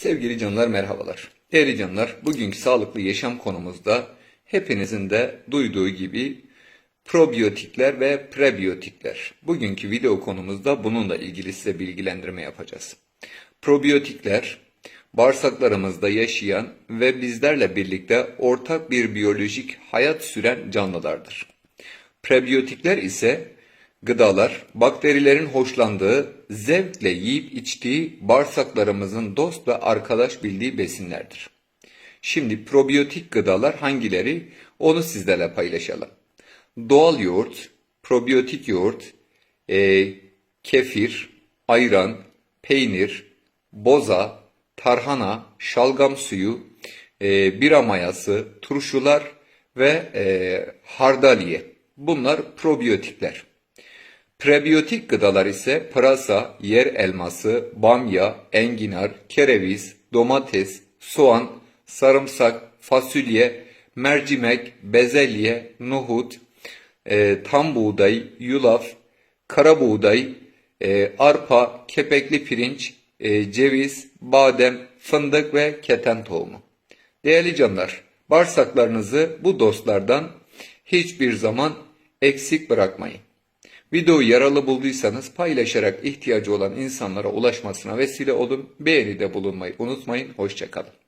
Sevgili canlar merhabalar. Değerli canlar, bugünkü sağlıklı yaşam konumuzda hepinizin de duyduğu gibi probiyotikler ve prebiyotikler. Bugünkü video konumuzda bununla ilgili size bilgilendirme yapacağız. Probiyotikler bağırsaklarımızda yaşayan ve bizlerle birlikte ortak bir biyolojik hayat süren canlılardır. Prebiyotikler ise gıdalar, bakterilerin hoşlandığı, zevkle yiyip içtiği, bağırsaklarımızın dost ve arkadaş bildiği besinlerdir. Şimdi probiyotik gıdalar hangileri? Onu sizlerle paylaşalım. Doğal yoğurt, probiyotik yoğurt, e, kefir, ayran, peynir, boza, tarhana, şalgam suyu, e, bira mayası, turşular ve e, hardaliye. Bunlar probiyotikler. Prebiyotik gıdalar ise pırasa, yer elması, bamya, enginar, kereviz, domates, soğan, sarımsak, fasulye, mercimek, bezelye, nohut, e, tam buğday, yulaf, kara buğday, e, arpa, kepekli pirinç, e, ceviz, badem, fındık ve keten tohumu. Değerli canlar, bağırsaklarınızı bu dostlardan hiçbir zaman eksik bırakmayın. Videoyu yaralı bulduysanız paylaşarak ihtiyacı olan insanlara ulaşmasına vesile olun. Beğenide bulunmayı unutmayın. Hoşçakalın.